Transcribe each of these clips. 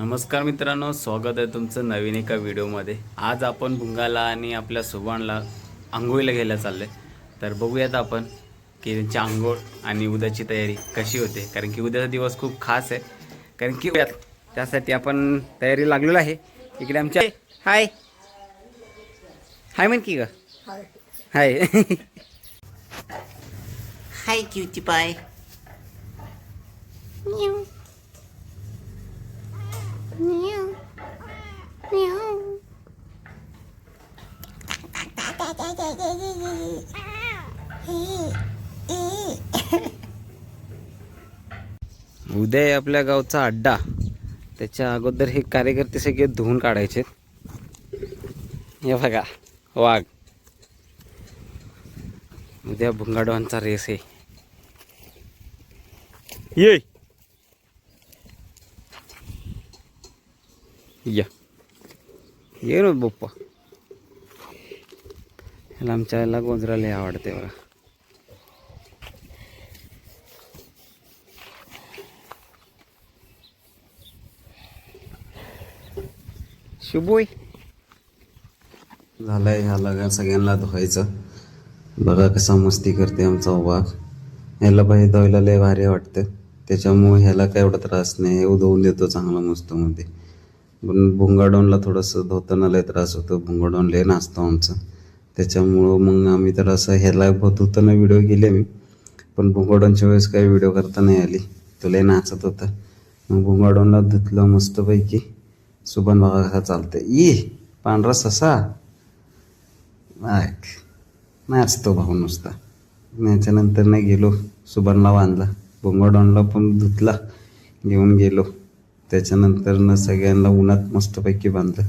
नमस्कार मित्रांनो स्वागत आहे तुमचं नवीन एका व्हिडिओमध्ये. आज आपण भुंगाला आणि आपल्या सुभानला आंघोळीला घ्यायला चाललो आहे तर बघूयात आपण की त्यांची आंघोळ आणि उद्याची तयारी कशी होते. कारण की उद्याचा दिवस खूप खास आहे. कारण की त्यासाठी आपण तयारी लागलेलो आहे. इकडे आमच्या हाय. हाय म्हण की ग. हाय. हाय. क्यूची पाय उद्या आहे आपल्या गावचा अड्डा. त्याच्या अगोदर हे कार्यकर्ते सगळे धुवून काढायचे हे बघा वाघ. उद्या भुंगाडवांचा रेस आहे. ये. या. ये ना बोप्पा. ह्याला आमच्या याला गोंजरा लय आवडते बघा. शुभोय झालंय ह्या का सगळ्यांना धुवायचं. बघा कसा मस्ती करते आमचा वाघ ह्याला बाई धुवायला लय भारी वाटतं. त्याच्यामुळे ह्याला काय एवढा त्रास नाही. हे उधवून देतो चांगला मस्त मध्ये. पण भुंगाडोनला थोडंसं धुताना लय त्रास होतो. भुंगाडोन लय नाचतो आमचं. त्याच्यामुळं मग आम्ही तर असं ह्याला धुताना व्हिडिओ गेले मी. पण भुंगाडोनच्या वेळेस काही व्हिडिओ करता नाही आली. तो लय नाचत होता. मग भुंगाडोनला धुतलं मस्तपैकी. सुबन बघा कसा चालतं ई पांढरा ससा. ऐक नाचतो भाऊ नुसता. त्याच्यानंतर नाही गेलो. सुबनला बांधला. भुंगाडोनला पण धुतला. घेऊन गेलो. त्याच्यानंतर न सगळ्यांना उन्हात मस्तपैकी बांधलं.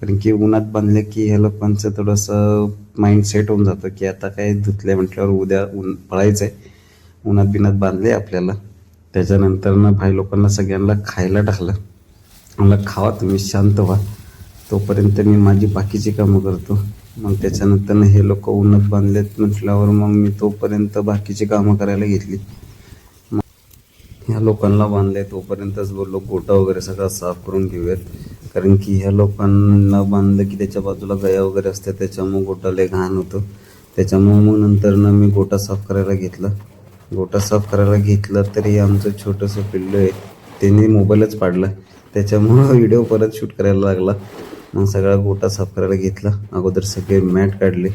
कारण की उन्हात बांधलं की ह्या लोकांचं थोडंसं माइंड सेट होऊन जातं की आता काय धुतलंय म्हटल्यावर उद्या ऊन पळायचं आहे उन्हात बिनात बांधले आपल्याला. त्याच्यानंतर ना भाई लोकांना सगळ्यांना खायला टाकलं. मला खावा तुम्ही शांत व्हा. तोपर्यंत मी माझी बाकीची कामं करतो. मग त्याच्यानंतर हे लोक उन्हात बांधलेत म्हटल्यावर मग मी तोपर्यंत बाकीची कामं करायला घेतली. ह्या लोकांना बांधले तोपर्यंतच बोललो गोटा वगैरे सगळा साफ करून घेऊयात. कारण की ह्या लोकांना बांधलं की त्याच्या बाजूला गया वगैरे असते त्याच्यामुळं गोटाला घाण होतं. त्याच्यामुळं मग नंतर ना मी गोटा साफ करायला घेतला. गोटा साफ करायला घेतला तरी आमचं छोटंसं पिल्लू आहे त्याने मोबाईलच पाडला. त्याच्यामुळं व्हिडिओ परत शूट करायला लागला. मग सगळा गोटा साफ करायला घेतला. अगोदर सगळे मॅट काढले.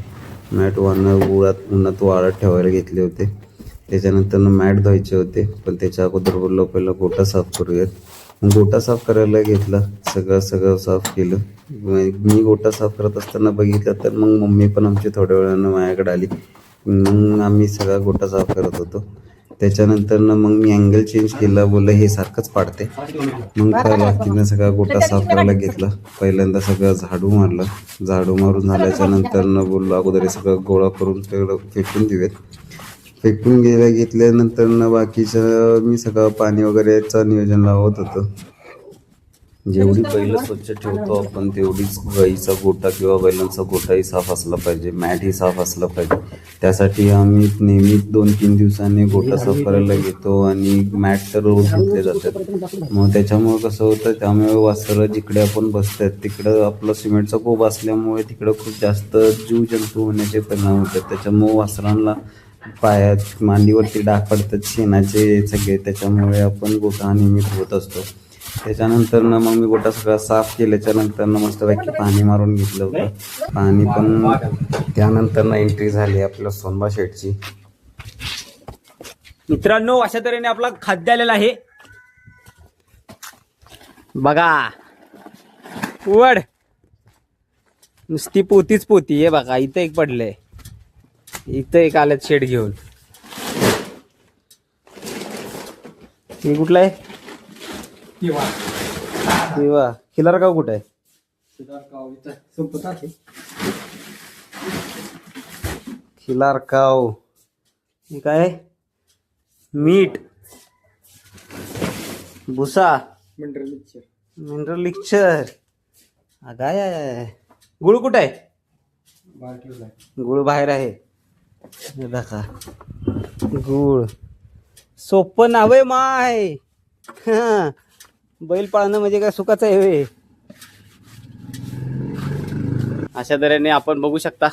मॅट वाहनं उन्हात उन्हात वाळत ठेवायला घेतले होते. त्याच्यानंतर मॅट धुवायचे होते पण त्याच्या अगोदर बोललो पहिला गोटा साफ करूयात. मग गोटा साफ करायला घेतला सगळं सगळं साफ केलं. मी गोटा साफ करत असताना बघितलं तर मग मम्मी पण आमची थोड्या वेळानं माझ्याकडे आली. मग आम्ही सगळा गोटा साफ करत होतो. त्याच्यानंतर ना मग मी अँगल चेंज केला बोललं हे सारखंच पाडते. मग त्या बाकीनं सगळा गोटा साफ करायला घेतला. पहिल्यांदा सगळं झाडू मारलं. झाडू मारून झाल्याच्यानंतर न बोललो अगोदर हे सगळं गोळा करून सगळं फेकून देऊयात. फेकून गेल्या घेतल्यानंतर न बाकीचं मी सगळं पाणी वगैरेचं नियोजन लावत होतं. जेवढी बैल स्वच्छ ठेवतो आपण तेवढीच गाईचा गोटा किंवा बैलांचा गोटाही साफ असला पाहिजे मॅटही साफ असला पाहिजे. त्यासाठी आम्ही नेहमी दोन तीन दिवसांनी गोटा साफ करायला घेतो आणि मॅट तर रोज धुतले जातात. मग त्याच्यामुळे कसं होतं त्यामुळे वासरं जिकडे आपण बसतात तिकडं आपलं सिमेंटचा कोब असल्यामुळे तिकडं खूप जास्त जीव जंतू होण्याचे परिणाम होतात. त्याच्यामुळे वासरांना पायात मांडीवरती डाग पडतात शेणाचे सगळे त्याच्यामुळे आपण गोटा नियमित होत असतो. त्याच्यानंतर ना मग मी गोटा सगळा साफ केल्याच्यानंतर ना मस्तपैकी पाणी मारून घेतलं होतं. पाणी पण त्यानंतर ना एंट्री झाली आपल्या सोनबा शेटची मित्रांनो अशा तऱ्हेने आपला खाद्य आलेला आहे. बघा. वड. नुसती पोतीच पोती आहे बघा इथं एक पडलंय. इथं एक आल्यात शेड घेऊन. हे कुठलं आहे? किंवा खिलार गाव कुठं आहे? खिलार काव हे. काय मीठ. भुसा. मिनरल लिक्चर काय गुळ कुठं आहे? गुळ बाहेर आहे. हे बघा. गुळ. सोपं नाव आहे माय. बैल पाळणं म्हणजे काय सुखाचं आहे होय. अशा तऱ्हेने आपण बघू शकता.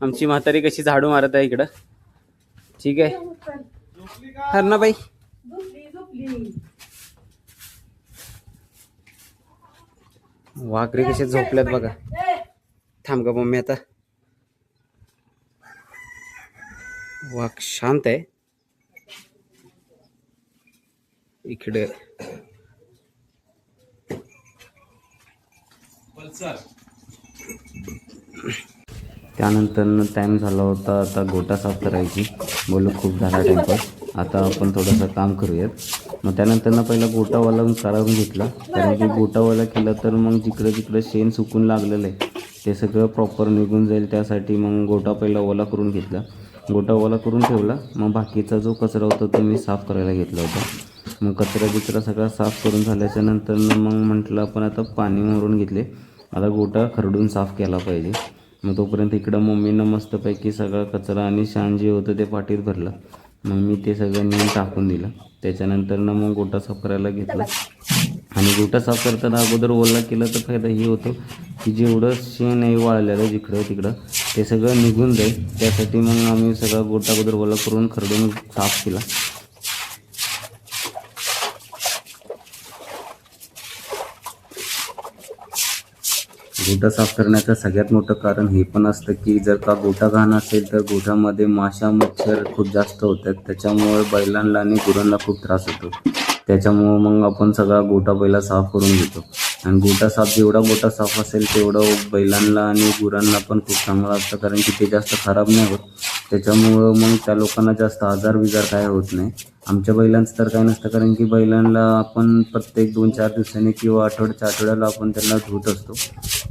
आमची म्हातारी कशी झाडू मारत आहे इकडं. ठीक आहे. हरणाबाई. वाघरे कसे झोपल्यात बघा. थांब ग मम्मी आता. वाघ शांत आहे. इकडे. त्यानंतर टाईम झाला होता आता गोटा साफ करायची. बोलू खूप झाला टाईमपास आता आपण थोडंसं काम करूयात. मग त्यानंतर पहिला गोटावाला काढून घेतला. कारण की गोटावाला केला तर मग जिकडं जिकडं शेण सुकून लागलेलं आहे ते सगळं प्रॉपर निघून जाईल त्यासाठी मग गोटा पहिला ओला करून घेतला. गोटा ओला करून ठेवला. मग बाकीचा जो कचरा होता तो मी साफ करायला घेतला होता. मग कचरा बिचरा सगळा साफ करून झाल्याच्यानंतर मग म्हटलं आपण आता पाणी मारून घेतले. आता गोटा खरडून साफ केला पाहिजे. मग तोपर्यंत इकडं मम्मीनं मस्तपैकी सगळा कचरा आणि शान जे होतं ते पाठीत भरलं. मग मी ते सगळं नेऊन टाकून दिलं. त्याच्यानंतरनं मग गोटा साफ करायला घेतला. आणि गोटा साफ करताना अगोदर ओला केलं तर फायदा हे होतो की जेवढं शेण आहे वाळलेलं जिकडं तिकडं ते सगळं निघून जाईल. त्यासाठी मग आम्ही सगळा गोटा अगोदर ओला करून खरडून साफ केला. गोटा साफ करण्याचं सगळ्यात मोठं कारण हे पण असतं की जर का गोटा घाण असेल तर गोठ्यामध्ये माशा मच्छर खूप जास्त होतात. त्याच्यामुळे बैलांना आणि गुरांना खूप त्रास होतो. त्याच्यामुळं मग आपण सगळा गोटा पहिला साफ करून घेतो. आणि गोटा साफ जेवढा गोटा साफ असेल तेवढं बैलांना आणि गुरांना पण खूप चांगलं असतं. कारण की ते जास्त खराब नाही होत. त्याच्यामुळं मग त्या लोकांना जास्त आजार बिजार काय होत नाही. आमच्या बैलांचं तर काय नसतं कारण की बैलांना आपण प्रत्येक दोन चार दिवसांनी किंवा आठवड्याच्या आठवड्याला आपण त्यांना धुत असतो.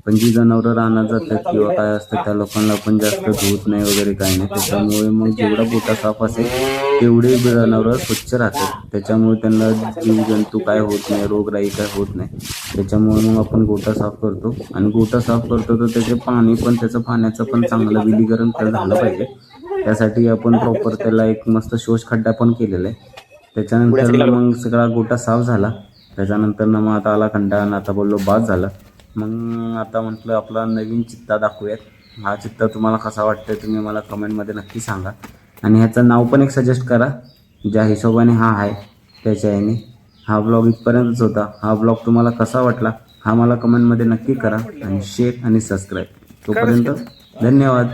पण जी जनावरं रानात जातात किंवा काय असतं त्या लोकांना आपण जास्त धुत नाही वगैरे काय नाही. त्याच्यामुळे मग जेवढा गोटा साफ असेल तेवढे जनावरं स्वच्छ राहतात. त्याच्यामुळे त्यांना जीव जंतू काय होत नाही रोगराई काय होत नाही. त्याच्यामुळे मग आपण गोटा साफ करतो. आणि गोटा साफ करतो तर त्याचे पाणी पण त्याचं पाण्याचं पण चांगलं विलीकरण तर झालं पाहिजे. त्यासाठी आपण प्रॉपर त्याला एक मस्त शोष खड्डा पण केलेला आहे. त्याच्यानंतर मग सगळा गोटा साफ झाला. त्याच्यानंतर मग आता आला खड्डा आणि आता बोललो बाद झालं. मग आता म्हटलं आपला नवीन चित्ता दाखवूयात. हा चित्ता तुम्हाला कसा वाटतोय तुम्ही मला कमेंटमध्ये नक्की सांगा. आणि ह्याचं नाव पण एक सजेस्ट करा. ज्या हिशोबाने हा आहे त्याच्या याने. हा ब्लॉग इथपर्यंतच होता. हा ब्लॉग तुम्हाला कसा वाटला हा मला कमेंटमध्ये नक्की करा. आणि शेअर आणि सबस्क्राईब तोपर्यंत धन्यवाद.